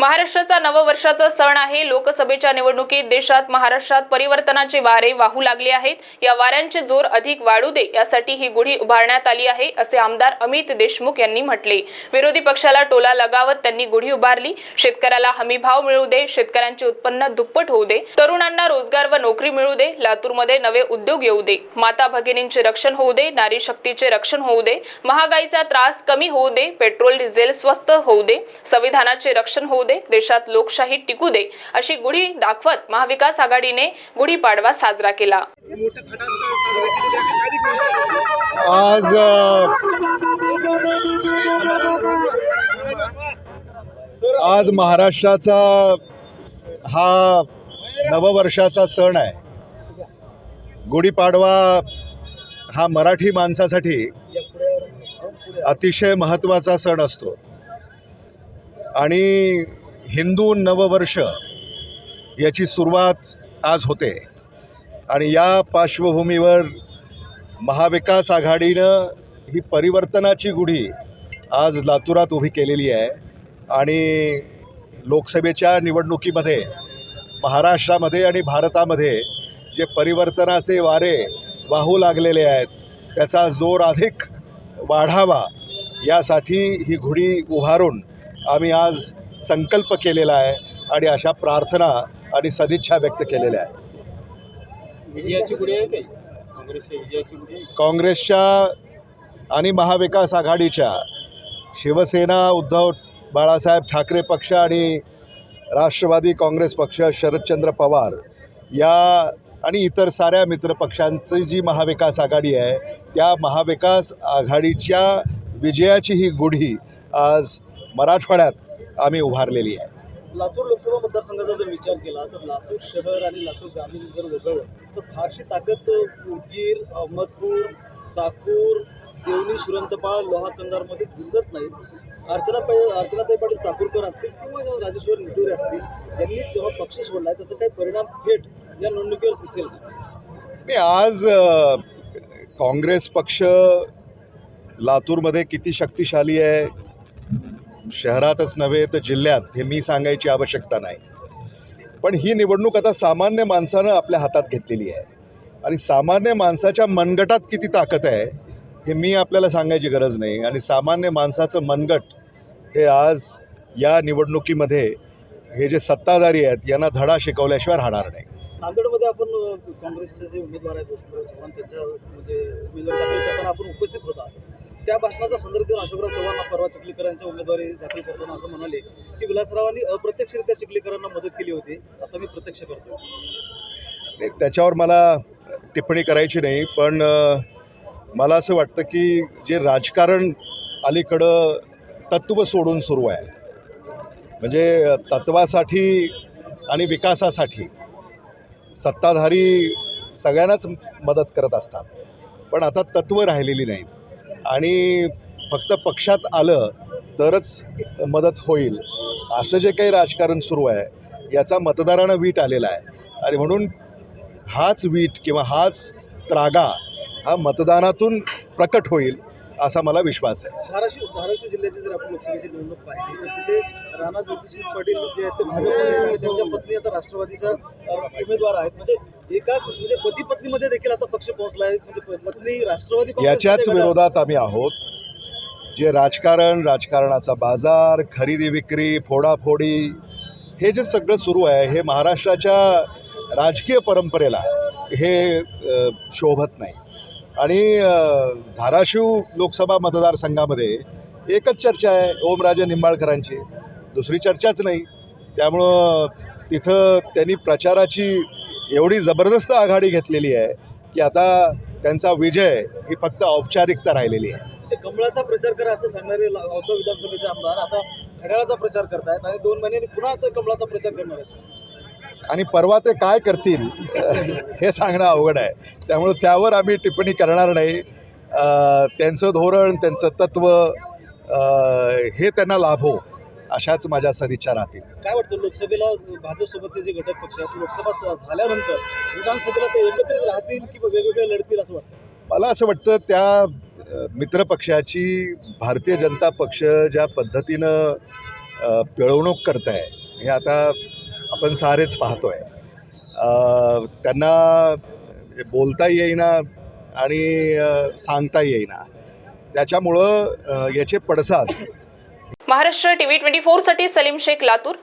महाराष्ट्राचा नववर्षाचा सण आहे. लोकसभेच्या निवडणुकीत देशात महाराष्ट्रात परिवर्तनाचे वारे वाहू लागले आहेत. या वाऱ्यांचे जोर अधिक वाढू दे यासाठी ही गुढी उभारण्यात आली आहे असे आमदार अमित देशमुख यांनी म्हटले. विरोधी पक्षाला टोला लगावत त्यांनी गुढी उभारली. शेतकऱ्याला हमी भाव मिळू दे शेतकऱ्यांचे उत्पन्न दुप्पट होऊ दे. तरुणांना रोजगार व नोकरी मिळू दे लातूरमध्ये नवे उद्योग येऊ दे. माता भगिनींचे रक्षण होऊ दे नारी शक्तीचे रक्षण होऊ दे. महागाईचा त्रास कमी होऊ दे पेट्रोल डिझेल स्वस्त होऊ दे. संविधानाचे रक्षण होऊ दे देशात लोकशाही टिकू दे अशी गुढी दाखवत महाविकास आघाडीने गुढीपाडवा साजरा केला. आज आज महाराष्ट्राचा हा नववर्षाचा सण आहे. गुढीपाडवा हा मराठी माणसासाठी अतिशय महत्त्वाचा सण असतो. आणि हिंदू नववर्ष याची सुरुवात आज होते. आणि या पार्श्वभूमीवर महाविकास आघाडीनं ही परिवर्तनाची गुढी आज लातूरात उभी केलेली आहे. आणि लोकसभेच्या निवडणुकीमध्ये महाराष्ट्रामध्ये आणि भारतामध्ये जे परिवर्तनाचे वारे वाहू लागलेले आहेत त्याचा जोर अधिक वाढावा यासाठी ही गुढी उभारून आम्ही आज संकल्प केलेला आहे आणि अशा प्रार्थना आणि सदिच्छा व्यक्त केलेल्या आहेत. काँग्रेसच्या आणि महाविकास आघाडीच्या शिवसेना उद्धव बाळासाहेब ठाकरे पक्ष आणि राष्ट्रवादी काँग्रेस पक्ष शरदचंद्र पवार या आणि इतर साऱ्या मित्रपक्षांची जी महाविकास आघाडी आहे त्या महाविकास आघाडीच्या विजयाची ही गुढी आज मराठवाड्यात आम्ही उभारलेली आहे लातूर लोकसभा मतदारसंघाचा जर विचार केला तर लातूर शहर आणि लातूर ग्रामीण जर वगळलं तर फारशी ताकद उदगीर अहमदपूर चाकूर देवणी सुरंतपाळ लोहा कंदारमध्ये दिसत नाही अर्चना पै अर्चनाताई पाटील चाकूरकर असतील किंवा राजेश्वर निटोरे असतील यांनी जेव्हा पक्ष सोडला त्याचा काही परिणाम थेट या निवडणुकीवर दिसेल? नाही आज काँग्रेस पक्ष लातूरमध्ये किती शक्तिशाली आहे शहरातच नव्हे तर जिल्ह्यात हे मी सांगायची आवश्यकता नाही. पण ही निवडणूक आता सामान्य माणसानं आपल्या हातात घेतलेली आहे. आणि सामान्य माणसाच्या मनगटात किती ताकद आहे हे मी आपल्याला सांगायची गरज नाही. आणि सामान्य माणसाचं मनगट हे आज या निवडणुकीमध्ये हे जे सत्ताधारी आहेत यांना धडा शिकवल्याशिवाय राहणार नाही. नांदेडमध्ये आपण काँग्रेसचे जे उमेदवार आहेत वसंतराव चव्हाण त्यांच्या म्हणजे उमेदवारी दाखल करताना आपण उपस्थित होता त्या भाषणाचा संदर्भ देऊन अशोकराव चव्हाण परवा चिखलीकरांच्या उमेदवारी दाखल करताना असं म्हणाले की विलासरावांनी अप्रत्यक्षरित्या चिखलीकरांना मदत केली होती. आता मी प्रत्यक्ष करतो नाही, त्याच्यावर मला टिप्पणी करायची नाही पण मला असं वाटतं की जे राजकारण अलीकडं तत्त्व सोडून सुरू आहे. म्हणजे तत्वासाठी आणि विकासासाठी सत्ताधारी सगळ्यांनाच मदत करत असतात. पण आता तत्त्व राहिलेली नाहीत. आणि फक्त पक्षात आलं तरच मदत होईल. असं जे काही राजकारण सुरू आहे याचा मतदारांना वीट आलेला आहे. आणि म्हणून हाच वीट किंवा हाच त्रागा हा मतदानातून प्रकट होईल. असा मला विश्वास आहे. धाराशिव धाराशिव जिल्ह्याची जर आपण लोकसभेची निवडणूक पाहिली तर तिथे राणा ज्योतिषी पाटील जे आहेत ते भाजपमध्ये आणि त्यांच्या पत्नी आता राष्ट्रवादीच्या अ, उमेदवार आहेत. म्हणजे म्हणजे पती पत्नीमध्ये देखील आता पक्ष पोहोचला आहे. म्हणजे पत्नी राष्ट्रवादी याच्याच विरोधात आम्ही आहोत. जे राजकारण राजकारणाचा बाजार खरेदी विक्री फोडाफोडी हे जे सगळं सुरू आहे हे महाराष्ट्राच्या राजकीय परंपरेला हे शोभत नाही. आणि धाराशिव लोकसभा मतदारसंघामध्ये एकच चर्चा आहे ओमराजे निंबाळकरांची. दुसरी चर्चाच नाही. त्यामुळं तिथं त्यांनी प्रचाराची एवढी जबरदस्त आघाडी घेतलेली आहे की आता त्यांचा विजय ही फक्त औपचारिकता राहिलेली आहे. ते कमळाचा प्रचार करा असं सांगणारे औसा विधानसभेचे आमदार आता घड्याळाचा प्रचार करतायत आणि दोन महिन्यांनी पुन्हा आता कमळाचा प्रचार करणार आहेत. आणि परवा ते काय करतील हे सांगणं अवघड आहे. त्यामुळं त्यावर आम्ही टिप्पणी करणार नाही. त्यांचं धोरण त्यांचं तत्त्व अं, हे त्यांना लाभो अशाच माझ्या सदिच्छा राहतील. काय वाटतं लोकसभेला भाजपसोबतचे जे घटक पक्ष आहेत लोकसभा झाल्यानंतर विधानसभेला ते एकत्रित राहतील की वेगवेगळे लढतील असं वाटतं? मला असं वाटतं त्या मित्रपक्षाची भारतीय जनता पक्ष ज्या पद्धतीनं पिळवणूक करत आहे हे आता आपण सारेच पाहतो आहे त्यांना बोलता येईना आणि सांगता येईना. त्याच्यामुळं याचे पडसाद. महाराष्ट्र टीव्ही ट्वेंटी फोरसाठी सलीम शेख लातूर.